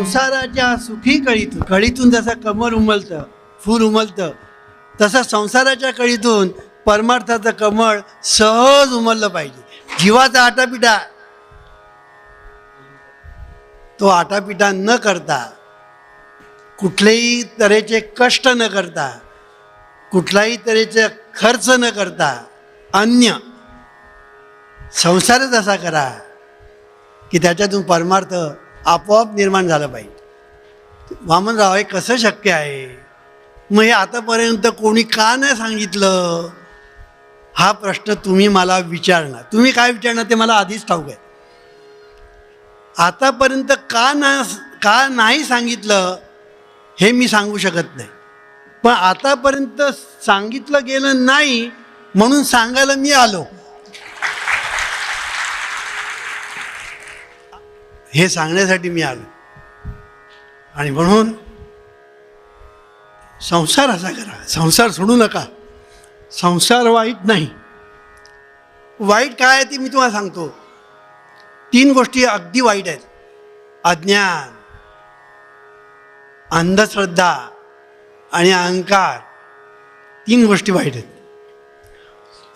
संसाराच्या सुखी कळीतून कळीतून जसं कमर उमलतं फूल उमलतं तसं संसाराच्या कळीतून परमार्थाचं कमळ सहज उमललं पाहिजे. जीवाचा आटापिटा तो आटापिटा न करता कुठलेही तऱ्हेचे कष्ट न करता कुठलाही तऱ्हेचे खर्च न करता अन्य संसारच असा करा की त्याच्यातून परमार्थ आपोआप निर्माण झालं पाहिजे. वामनराव हे कसं शक्य आहे? मग हे आतापर्यंत कोणी का नाही सांगितलं? हा प्रश्न तुम्ही मला विचारणार. तुम्ही काय विचारणार ते मला आधीच ठाऊक आहे. आतापर्यंत का ना का नाही सांगितलं हे मी सांगू शकत नाही. पण आतापर्यंत सांगितलं गेलं नाही म्हणून सांगायला मी आलो. हे सांगण्यासाठी मी आलो. आणि म्हणून संसार असा करा. संसार सोडू नका. संसार वाईट नाही. वाईट काय आहे ते मी तुम्हाला सांगतो. तीन गोष्टी अगदी वाईट आहेत. अज्ञान अंधश्रद्धा आणि अहंकार. तीन गोष्टी वाईट आहेत.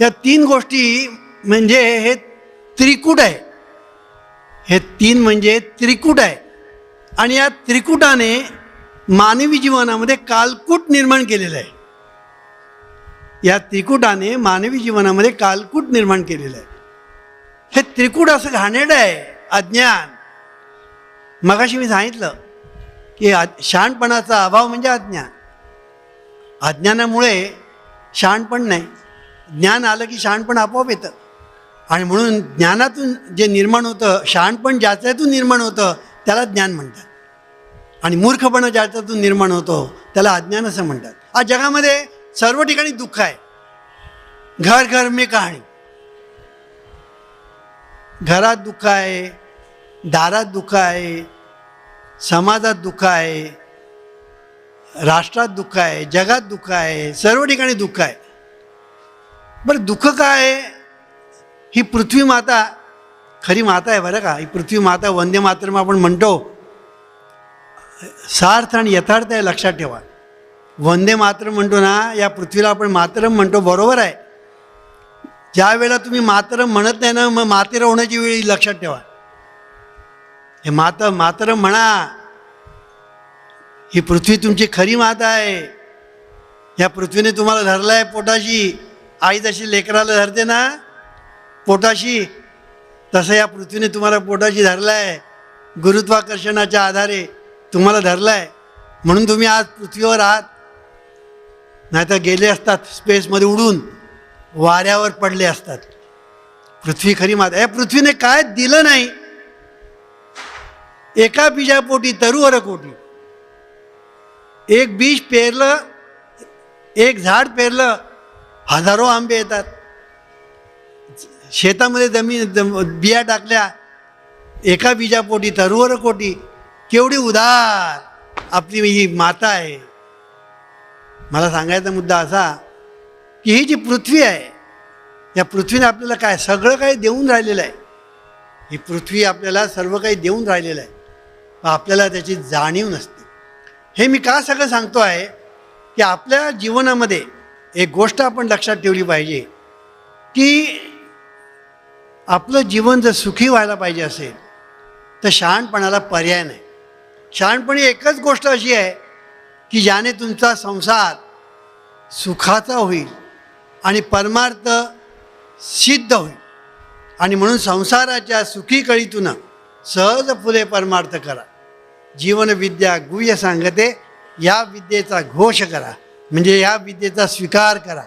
या तीन गोष्टी म्हणजे हे त्रिकूट आहे. हे तीन म्हणजे त्रिकूट आहे. आणि या त्रिकुटाने मानवी जीवनामध्ये कालकूट निर्माण केलेलं आहे. या त्रिकुटाने मानवी जीवनामध्ये कालकूट निर्माण केलेलं आहे. हे त्रिकूट असं घाणेडं आहे अज्ञान. मगाशी मी सांगितलं की अ शहाणपणाचा अभाव म्हणजे अज्ञान. अज्ञानामुळे शहाणपण नाही. ज्ञान आलं की शहाणपण आपोआप येतं. आणि म्हणून ज्ञानातून जे निर्माण होतं शहाणपण ज्याच्यातून निर्माण होतं त्याला ज्ञान म्हणतात. आणि मूर्खपणा ज्याच्यातून निर्माण होतो त्याला अज्ञान असं म्हणतात. आज जगामध्ये सर्व ठिकाणी दुःख आहे. घर घर मी कहाणी. घरात दुःख आहे दारात दुःख आहे समाजात दुःख आहे राष्ट्रात दुःख आहे जगात दुःख आहे सर्व ठिकाणी दुःख आहे. बरं दुःख काय आहे? ही पृथ्वी माता खरी माता आहे बरं का? ही पृथ्वी माता वंदे मातरम आपण म्हणतो. सार्थ आणि यथार्थ आहे लक्षात ठेवा. वंदे मातरम म्हणतो ना या पृथ्वीला आपण मातरम म्हणतो बरोबर आहे. ज्या वेळेला तुम्ही मातरम म्हणत नाही ना मग मातेर होण्याची वेळ लक्षात ठेवा. हे मात मातरम म्हणा. ही पृथ्वी तुमची खरी माता आहे. या पृथ्वीने तुम्हाला धरलं आहे पोटाशी. आई जशी लेकराला धरते ना पोटाशी. तसं या पृथ्वीने तुम्हाला पोटाशी धरलं आहे गुरुत्वाकर्षणाच्या आधारे तुम्हाला धरलं आहे म्हणून तुम्ही आज पृथ्वीवर आहात. नाहीतर गेले असतात स्पेसमध्ये उडून. वाऱ्यावर पडले असतात. पृथ्वी खरी माता. या पृथ्वीने काय दिलं नाही? एका बीजापोटी तरुवर कोटी. एक बीज पेरलं एक झाड पेरलं हजारो आंबे येतात. शेतामध्ये जमीन बिया टाकल्या एका बीजापोटी तरुवर कोटी केवढी उदार आपली ही माता आहे. मला सांगायचा मुद्दा असा की ही जी पृथ्वी आहे या पृथ्वीने आपल्याला काय सगळं काही देऊन राहिलेलं आहे. ही पृथ्वी आपल्याला सर्व काही देऊन राहिलेलं आहे. पण आपल्याला त्याची जाणीव नसते. हे मी का सगळं सांगतो आहे की आपल्या जीवनामध्ये एक गोष्ट आपण लक्षात ठेवली पाहिजे की आपलं जीवन जर सुखी व्हायला पाहिजे असेल तर शहाणपणाला पर्याय नाही. शहाणपणी एकच गोष्ट अशी आहे की ज्याने तुमचा संसार सुखाचा होईल आणि परमार्थ सिद्ध होईल. आणि म्हणून संसाराच्या सुखी कळीतून सहज फुले परमार्थ करा. जीवनविद्या गुह्य सांगते या विद्येचा घोष करा म्हणजे या विद्येचा स्वीकार करा.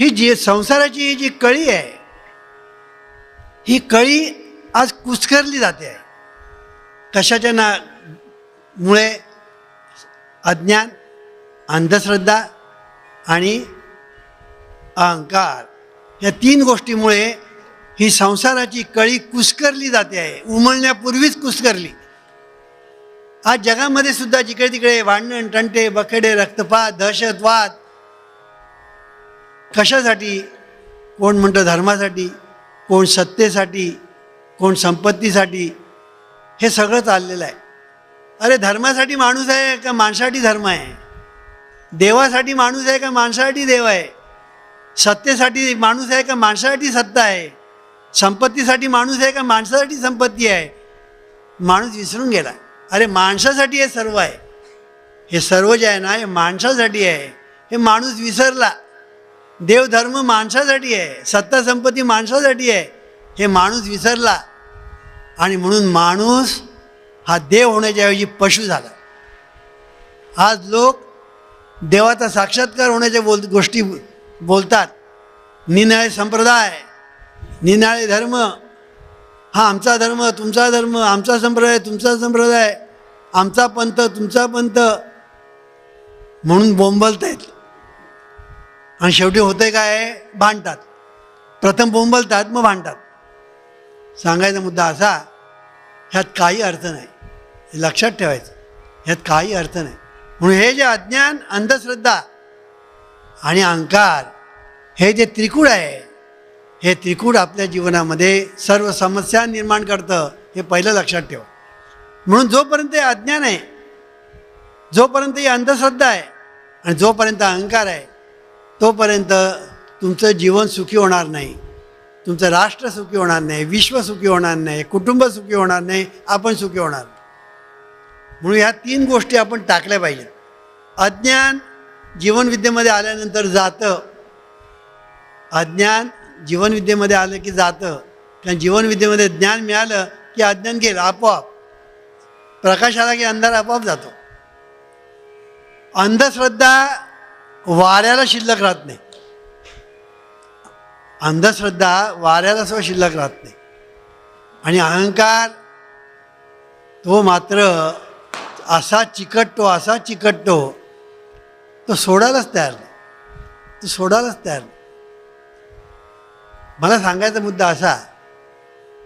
ही जी संसाराची ही जी कळी आहे ही कळी आज कुस्करली जाते. आहे कशाच्या ना मुळे अज्ञान अंधश्रद्धा आणि अहंकार या तीन गोष्टीमुळे ही संसाराची कळी कुस्करली जाते आहे. उमळण्यापूर्वीच कुस्करली. आज जगामध्ये सुद्धा जिकडे तिकडे भांडण टंटे बखेडे रक्तपात दहशतवाद कशासाठी? कोण म्हणतं धर्मासाठी? कोण सत्तेसाठी कोण संपत्तीसाठी हे सगळं चाललेलं आहे. अरे धर्मासाठी माणूस आहे का माणसासाठी धर्म आहे? देवासाठी माणूस आहे का माणसासाठी देव आहे? सत्तेसाठी माणूस आहे का माणसासाठी सत्ता आहे? संपत्तीसाठी माणूस आहे का माणसासाठी संपत्ती आहे? माणूस विसरून गेला. अरे माणसासाठी हे सर्व आहे. हे सर्व जे आहे ना हे माणसासाठी आहे. हे माणूस विसरला. देवधर्म माणसासाठी आहे सत्ता संपत्ती माणसासाठी आहे हे माणूस विसरला. आणि म्हणून माणूस हा देव होण्याच्याऐवजी पशु झाला. आज लोक देवाचा साक्षात्कार होण्याच्या बोल गोष्टी बोलतात. निनाळे संप्रदाय निनाळे धर्म हा आमचा धर्म तुमचा धर्म आमचा संप्रदाय तुमचा संप्रदाय आमचा पंथ तुमचा पंथ. म्हणून बोंबलत आहेत आणि शेवटी होते काय? भांडतात. प्रथम बोंबलतात मग भांडतात. सांगायचा मुद्दा असा ह्यात काही अर्थ नाही. हे लक्षात ठेवायचं. ह्यात काही अर्थ नाही. म्हणून हे जे अज्ञान अंधश्रद्धा आणि अहंकार हे जे त्रिकूट आहे हे त्रिकूट आपल्या जीवनामध्ये सर्व समस्या निर्माण करतं हे पहिलं लक्षात ठेवा. म्हणून जोपर्यंत हे अज्ञान आहे जोपर्यंत ही अंधश्रद्धा आहे आणि जोपर्यंत अहंकार आहे तोपर्यंत तुमचं जीवन सुखी होणार नाही. तुमचं राष्ट्र सुखी होणार नाही विश्व सुखी होणार नाही कुटुंब सुखी होणार नाही आपण सुखी होणार. म्हणून ह्या तीन गोष्टी आपण टाकल्या पाहिजेत. अज्ञान जीवनविद्येमध्ये आल्यानंतर जातं. अज्ञान जीवनविद्येमध्ये आलं की जातं. कारण जीवनविद्येमध्ये ज्ञान मिळालं की अज्ञान गेलं आपोआप. प्रकाश आला की अंधार आपोआप जातो. अंधश्रद्धा वाऱ्याला शिल्लक राहत नाही. अंधश्रद्धा वाऱ्याला सुद्धा शिल्लक राहत नाही. आणि अहंकार तो मात्र असा चिकटतो असा चिकटतो तो सोडायलाच तयार नाही. तो सोडायलाच तयार नाही. मला सांगायचा मुद्दा असा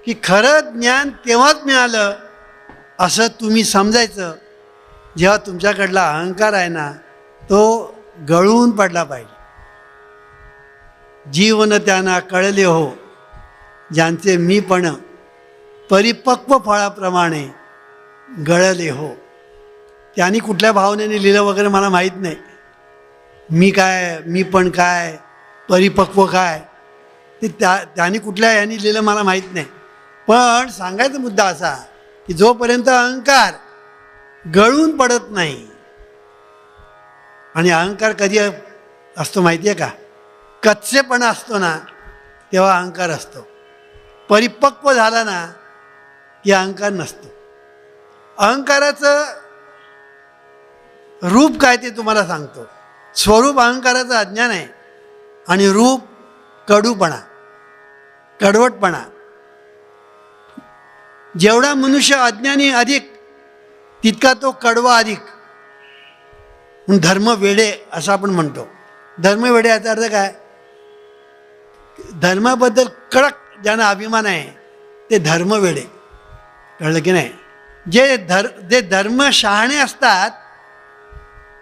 की खरं ज्ञान तेव्हाच मिळालं असं तुम्ही समजायचं जेव्हा तुमच्याकडला अहंकार आहे ना तो गळून पडला पाहिजे. जीवन त्यांना कळले हो ज्यांचे मीपण परिपक्व फळाप्रमाणे गळले हो. त्यांनी कुठल्या भावनेने लिहिलं वगैरे मला माहीत नाही. मी काय मी पण काय परिपक्व काय ते त्या त्यांनी कुठल्या यांनी लिहिलं मला माहीत नाही. पण सांगायचा मुद्दा असा की जोपर्यंत अहंकार गळून पडत नाही आणि अहंकार कधी असतो माहिती आहे का? कच्चेपणा असतो ना तेव्हा अहंकार असतो. परिपक्व झाला ना की अहंकार नसतो. अहंकाराचं रूप काय ते तुम्हाला सांगतो. स्वरूप अहंकाराचं अज्ञान आहे आणि रूप कडूपणा कडवटपणा. जेवढा मनुष्य अज्ञानी अधिक तितका तो कडवा अधिक. धर्म वेडे असं आपण म्हणतो. धर्म वेडे याचा अर्थ काय? धर्माबद्दल कडक ज्यांना अभिमान आहे ते धर्म वेडे. कळलं की नाही? जे धर जे धर्म शहाणे असतात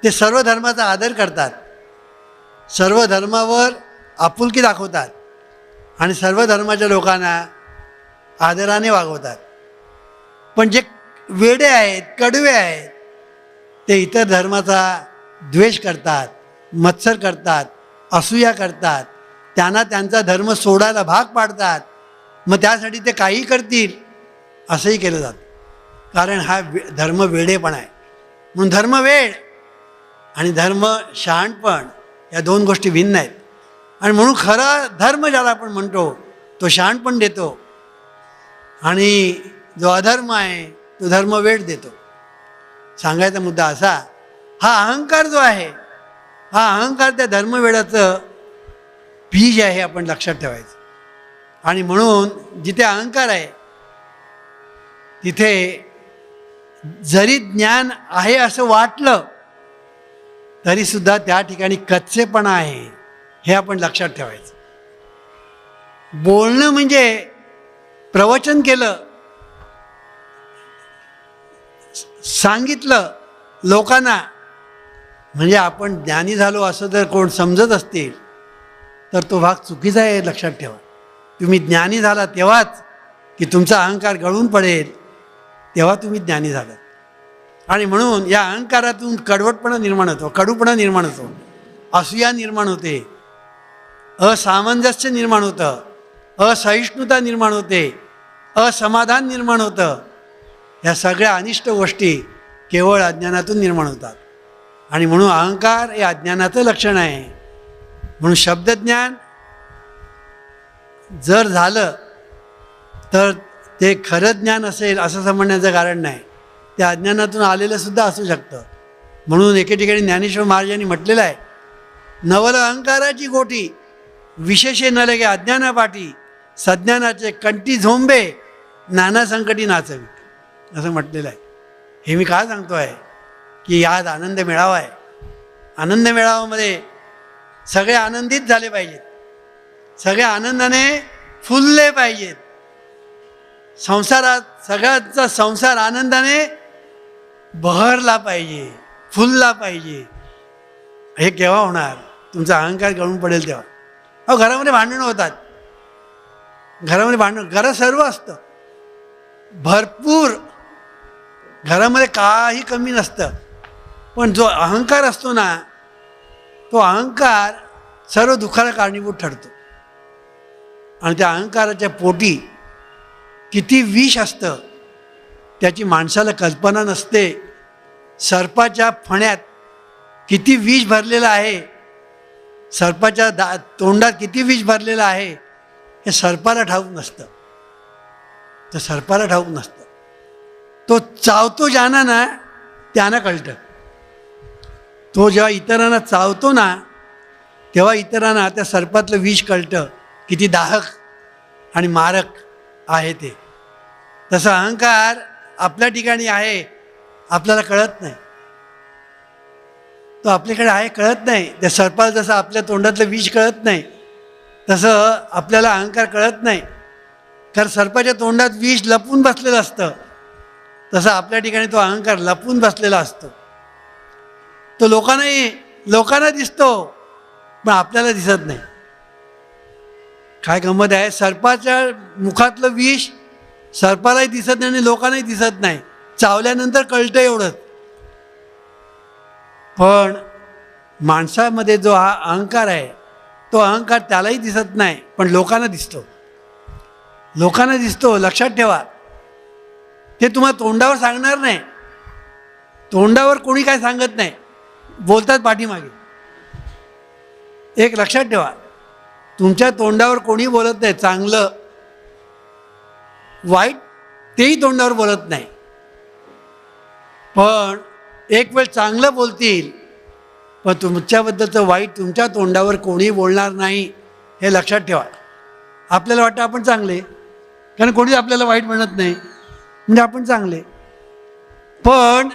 ते सर्व धर्माचा आदर करतात. सर्व धर्मावर आपुलकी दाखवतात आणि सर्व धर्माच्या लोकांना आदराने वागवतात. पण जे वेडे आहेत कडवे आहेत ते इतर धर्माचा द्वेष करतात मत्सर करतात असूया करतात. त्यांना त्यांचा धर्म सोडायला भाग पाडतात. मग त्यासाठी ते काही करतील असंही केलं जातं. कारण हा वे धर्म वेडेपणा आहे. म्हणून धर्म वेळ आणि धर्म शहाणपण या दोन गोष्टी भिन्न आहेत. आणि म्हणून खरा धर्म ज्याला आपण म्हणतो तो शहाणपण देतो. आणि जो अधर्म आहे तो धर्म वेळ देतो. सांगायचा मुद्दा असा हा अहंकार जो आहे हा अहंकार त्या धर्मवेळाचं बीज आहे आपण लक्षात ठेवायचं. आणि म्हणून जिथे अहंकार आहे तिथे जरी ज्ञान आहे असं वाटलं तरीसुद्धा त्या ठिकाणी कच्चेपणा आहे हे आपण लक्षात ठेवायचं. बोलणं म्हणजे प्रवचन केलं सांगितलं लोकांना म्हणजे आपण ज्ञानी झालो असं जर कोण समजत असतील तर तो भाग चुकीचा आहे लक्षात ठेवा. तुम्ही ज्ञानी झाला तेव्हाच की तुमचा अहंकार गळून पडेल तेव्हा तुम्ही ज्ञानी झालात. आणि म्हणून या अहंकारातून कडवटपणा निर्माण होतो कडूपणा निर्माण होतो. असूया निर्माण होते. असामंजस्य निर्माण होतं. असहिष्णुता निर्माण होते. असमाधान निर्माण होतं. या सगळ्या अनिष्ट गोष्टी केवळ अज्ञानातून निर्माण होतात. आणि म्हणून अहंकार हे अज्ञानाचं लक्षण आहे. म्हणून शब्दज्ञान जर झालं तर ते खरं ज्ञान असेल असं समजण्याचं कारण नाही. ते अज्ञानातून आलेलं सुद्धा असू शकतं. म्हणून एके ठिकाणी ज्ञानेश्वर महाराजांनी म्हटलेलं आहे नवल अहंकाराची गोटी विशेषे न लगे अज्ञानापाठी सज्ञानाचे कंटी झोंबे नाना संकटी नाचवी. असं म्हटलेलं आहे. हे मी का सांगतो आहे की आज आनंद मेळावा आहे. आनंद मेळावामध्ये सगळे आनंदित झाले पाहिजेत. सगळे आनंदाने फुलले पाहिजेत. संसारात सगळ्याचा संसार आनंदाने बहरला पाहिजे फुलला पाहिजे. हे केव्हा होणार? तुमचा अहंकार गळून पडेल तेव्हा. अहो घरामध्ये भांडणं होतात. घरामध्ये भांडण घरं सर्व असतं. भरपूर. घरामध्ये काही कमी नसतं. पण जो अहंकार असतो ना तो अहंकार सर्व दुःखाला कारणीभूत ठरतो. आणि त्या अहंकाराच्या पोटी किती विष असतं त्याची माणसाला कल्पना नसते. सर्पाच्या फण्यात किती विष भरलेलं आहे सर्पाच्या दा तोंडात किती विष भरलेलं आहे हे सर्पाला ठाऊक नसतं. तर सर्पाला ठाऊक नसतं. तो चावतो ज्यांना ना त्यांना कळतं. तो जेव्हा इतरांना चावतो ना तेव्हा इतरांना त्या सर्पातलं विष कळतं किती दाहक आणि मारक आहे ते. तसं अहंकार आपल्या ठिकाणी आहे आपल्याला कळत नाही. तो आपल्याकडे आहे कळत नाही. त्या सर्पाला जसं आपल्या तोंडातलं विष कळत नाही तसं आपल्याला अहंकार कळत नाही. कारण सर्पाच्या तोंडात विष लपून बसलेलं असतं. तसं आपल्या ठिकाणी तो अहंकार लपून बसलेला असतो. तो लोकांनाही लोकांना दिसतो पण आपल्याला दिसत नाही. काय गंमत आहे? सर्पाच्या मुखातलं विष सर्पालाही दिसत नाही आणि लोकांनाही दिसत नाही. चावल्यानंतर कळतं एवढंच. पण माणसामध्ये जो हा अहंकार आहे तो अहंकार त्यालाही दिसत नाही पण लोकांना दिसतो. लोकांना दिसतो लक्षात ठेवा. ते तुम्हाला तोंडावर सांगणार नाही. तोंडावर कोणी काय सांगत नाही. बोलतात पाठीमागे. एक लक्षात ठेवा. तुमच्या तोंडावर कोणी बोलत नाही चांगलं. वाईट तेही तोंडावर बोलत नाही. पण एक वेळ चांगलं बोलतील पण तुमच्याबद्दलचं वाईट तुमच्या तोंडावर कोणी बोलणार नाही हे लक्षात ठेवा. आपल्याला वाटतं आपण चांगले कारण कोणीच आपल्याला वाईट म्हणत नाही. म्हणजे आपण चांगले. पण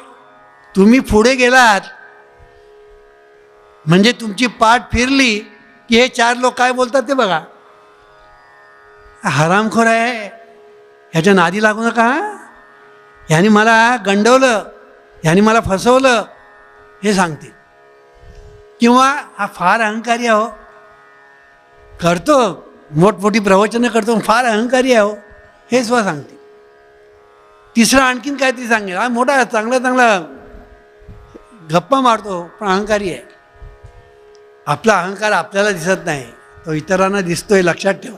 तुम्ही पुढे गेलात म्हणजे तुमची पाठ फिरली की हे चार लोक काय बोलतात ते बघा. हरामखोर आहे. ह्याच्या नादी लागू नका ह्याने मला गंडवलं ह्याने मला फसवलं हे सांगते किंवा हा फार अहंकारी आहो करतो मोठमोठी प्रवचनं करतो फार अहंकारी आहो हे. सुद्धा सांगते तिसरं आणखीन काहीतरी सांगेल. हा मोठा चांगला चांगला गप्पा मारतो पण अहंकारी आहे. आपला अहंकार आपल्याला दिसत नाही. तो इतरांना दिसतोय लक्षात ठेवा.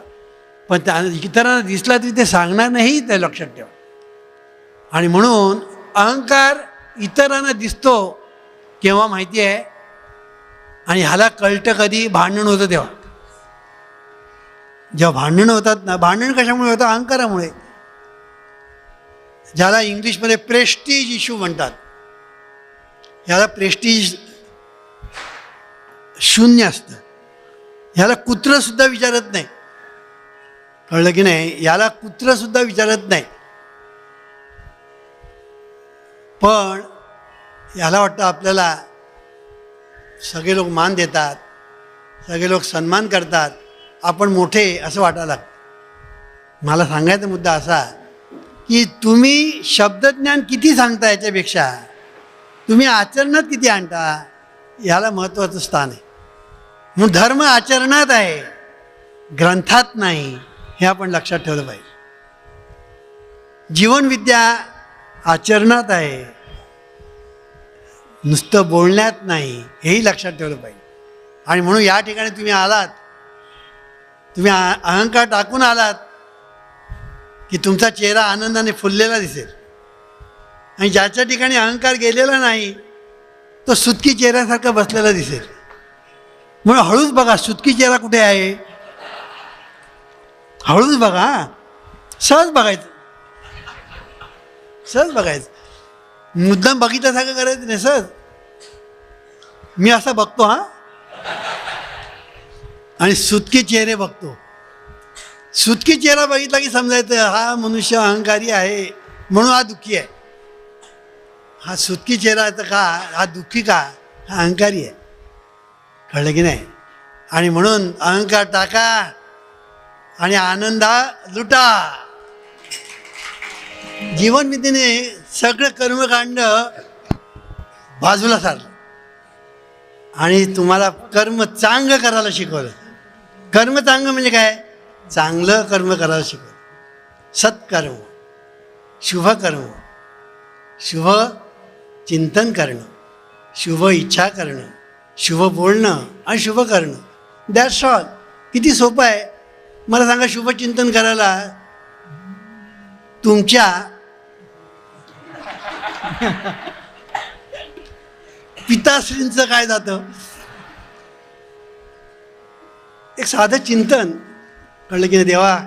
पण त्या इतरांना दिसला तरी ते सांगणार नाही ते लक्षात ठेवा. आणि म्हणून अहंकार इतरांना दिसतो केव्हा माहिती आहे? आणि ह्याला कळतं कधी भांडण होतं तेव्हा. जेव्हा भांडणं होतात ना भांडण कशामुळे होतं? अहंकारामुळे. ज्याला इंग्लिशमध्ये प्रेस्टीज इश्यू म्हणतात. ह्याला प्रेस्टीज शून्य असतं. ह्याला कुत्रंसुद्धा विचारत नाही. कळलं की नाही? याला कुत्रंसुद्धा विचारत नाही. पण याला वाटतं आपल्याला सगळे लोक मान देतात सगळे लोक सन्मान करतात आपण मोठे असं वाटायला लागतं. मला सांगायचा मुद्दा असा की तुम्ही शब्दज्ञान किती सांगता याच्यापेक्षा तुम्ही आचरणात किती आणता याला महत्त्वाचं स्थान आहे. म्हणून धर्म आचरणात आहे. ग्रंथात नाही. हे आपण लक्षात ठेवलं पाहिजे. जीवनविद्या आचरणात आहे. नुसतं बोलण्यात नाही. हेही लक्षात ठेवलं पाहिजे. आणि म्हणून या ठिकाणी तुम्ही आलात. तुम्ही अहंकार टाकून आलात की तुमचा चेहरा आनंदाने फुललेला दिसेल. आणि ज्याच्या ठिकाणी अहंकार गेलेला नाही तो सुतकी चेहऱ्यासारखा बसलेला दिसेल. म्हणून हळूच बघा सुतकी चेहरा कुठे आहे हळूच बघा सहज बघायचं सहज बघायचं मुद्दाम बघितल्यासारखं करायचं नाही सहज मी असा बघतो हा आणि सुतके चेहरे बघतो सुतकी चेहरा बघितला की समजायचं हा मनुष्य अहंकारी आहे म्हणून हा दुःखी आहे हा सुतकी चेहरा आहे तर का हा दुःखी का हा अहंकारी आहे कळलं की नाही? आणि म्हणून अहंकार टाका आणि आनंदा लुटा. जीवनविधीने सगळं कर्मकांड बाजूला सारलं. आणि तुम्हाला कर्म चांगलं करायला शिकवलं. कर्म चांगलं म्हणजे काय? चांगलं कर्म करायला शिकवलं. सत्कर्म शुभकर्म शुभ चिंतन करणं शुभ इच्छा करणं शुभ बोलणं आणि शुभ करणं. दॅट्स ऑल किती सोपं आहे. मला सांगा शुभचिंतन करायला. तुमच्या पिताश्रींचं काय जातं? एक साधं चिंतन. कळलं की नाही देवा?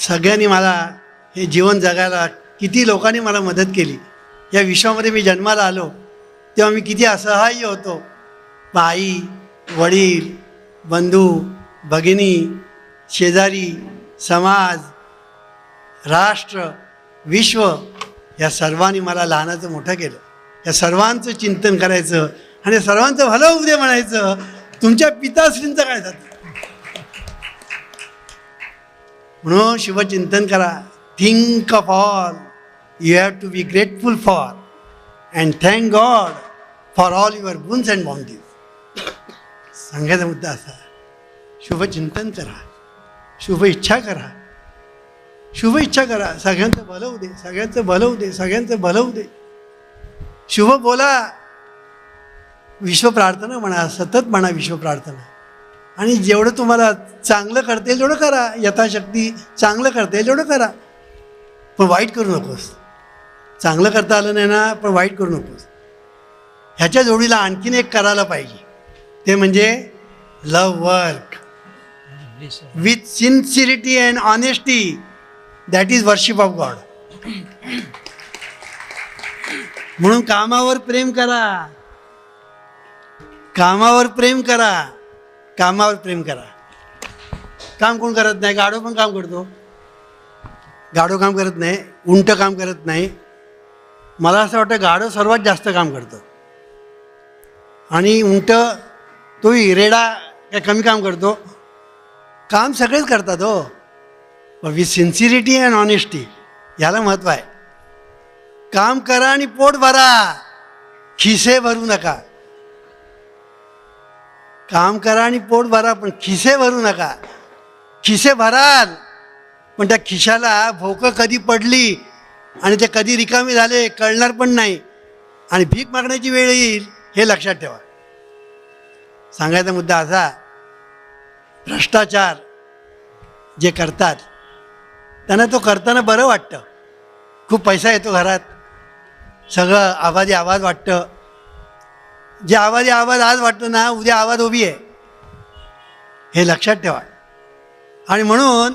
सगळ्यांनी मला हे जीवन जगायला किती लोकांनी मला मदत केली. या विश्वामध्ये मी जन्माला आलो. तेव्हा मी किती असहाय्य होतो. आई वडील बंधू भगिनी शेजारी समाज राष्ट्र विश्व या सर्वांनी मला लहानाचं मोठं केलं. या सर्वांचं चिंतन करायचं आणि सर्वांचं भलं उद्या म्हणायचं तुमच्या पिताश्रींचं काय जातं? म्हणून शिवचिंतन करा. Think of all you have to be grateful for and thank God for all your boons and bounties सांगायचा मुद्दा असा शुभचिंतन करा शुभ इच्छा करा शुभ इच्छा करा सगळ्यांचं भलवू होऊ दे सगळ्यांचं भलवू दे सगळ्यांचं भलवू दे. शुभ बोला विश्व प्रार्थना म्हणा सतत म्हणा विश्व प्रार्थना. आणि जेवढं तुम्हाला चांगलं करता येईल तेवढं करा यथाशक्ती चांगलं करता येईल तेवढं करा. पण वाईट करू नकोस. चांगलं करता आलं नाही ना पण वाईट करू नकोस. ह्याच्या जोडीला आणखीन एक करायला पाहिजे. ते म्हणजे love work with sincerity and honesty that is worship of God म्हणून कामावर प्रेम करा. कामावर प्रेम करा. कामावर प्रेम करा. काम कोण करत नाही? गाडो पण काम करतो. गाडो काम करत नाही. उंट काम करत नाही. मला असं वाटतं गाडो सर्वात जास्त काम करतो. आणि उंट तो रेडा काय कमी काम करतो. काम सगळेच करतात हो. विथ सिन्सिरिटी अँड ऑनेस्टी याला महत्त्व आहे. काम करा आणि पोट भरा. खिसे भरू नका. काम करा आणि पोट भरा पण खिसे भरू नका. खिसे भराल पण त्या खिशाला भोकं कधी पडली आणि ते कधी रिकामी झाले कळणार पण नाही. आणि भीक मागण्याची वेळ येईल हे लक्षात ठेवा. सांगायचा मुद्दा असा भ्रष्टाचार जे करतात त्यांना तो करताना बरं वाटतं. खूप पैसा येतो घरात. सगळं आवाजी आवाज वाटतं. जे आवाजी आवाज आज वाटतं ना उद्या आवाज उभी आहे. हे लक्षात ठेवा. आणि म्हणून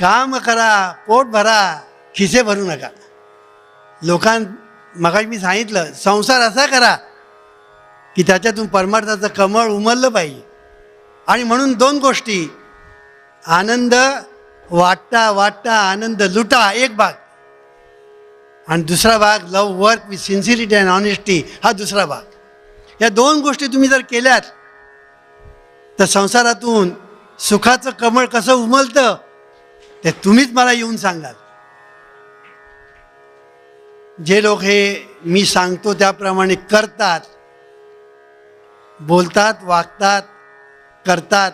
काम करा पोट भरा खिसे भरू नका. लोकां मगाशी मी सांगितलं संसार असा करा की त्याच्यातून परमार्थाचं कमळ उमललं पाहिजे. आणि म्हणून दोन गोष्टी. आनंद वाटता वाटता आनंद लुटा एक भाग. आणि दुसरा भाग love work with sincerity and honesty हा दुसरा भाग. या दोन गोष्टी तुम्ही जर केल्यात तर संसारातून सुखाचं कमळ कसं उमलतं ते तुम्हीच मला येऊन सांगाल. जे लोक हे मी सांगतो त्याप्रमाणे करतात बोलतात वागतात करतात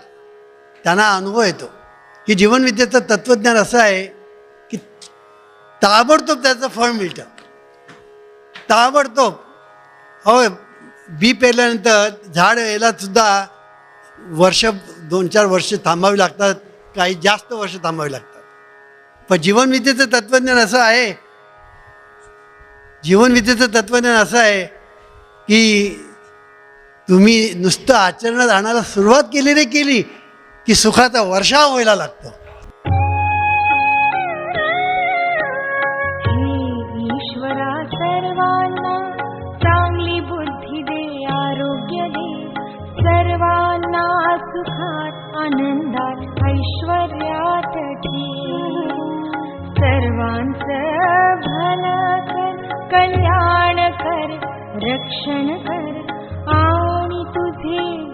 त्यांना अनुभव येतो. की जीवनविद्येचं तत्त्वज्ञान असं आहे की ताबडतोब त्याचं फळ मिळतं. ताबडतोब हो बी पेरल्यानंतर झाड यायलासुद्धा वर्ष दोन चार वर्ष थांबावी लागतात काही जास्त वर्ष थांबावी लागतात. पण जीवनविद्येचं तत्त्वज्ञान असं आहे जीवनविद्येचं तत्त्वज्ञान असं आहे की तुम्ही नुसतं आचरणात आणायला सुरुवात केली रे केली की सुखाचा वर्षाव व्हायला लागतो. ईश्वरा सर्वांना चांगली बुद्धी दे आरोग्य दे. सर्वांना सुखात आनंदात ऐश्वर्यात ठेव सर्वांचं भलं कर कल्याण कर रक्षण कर. भी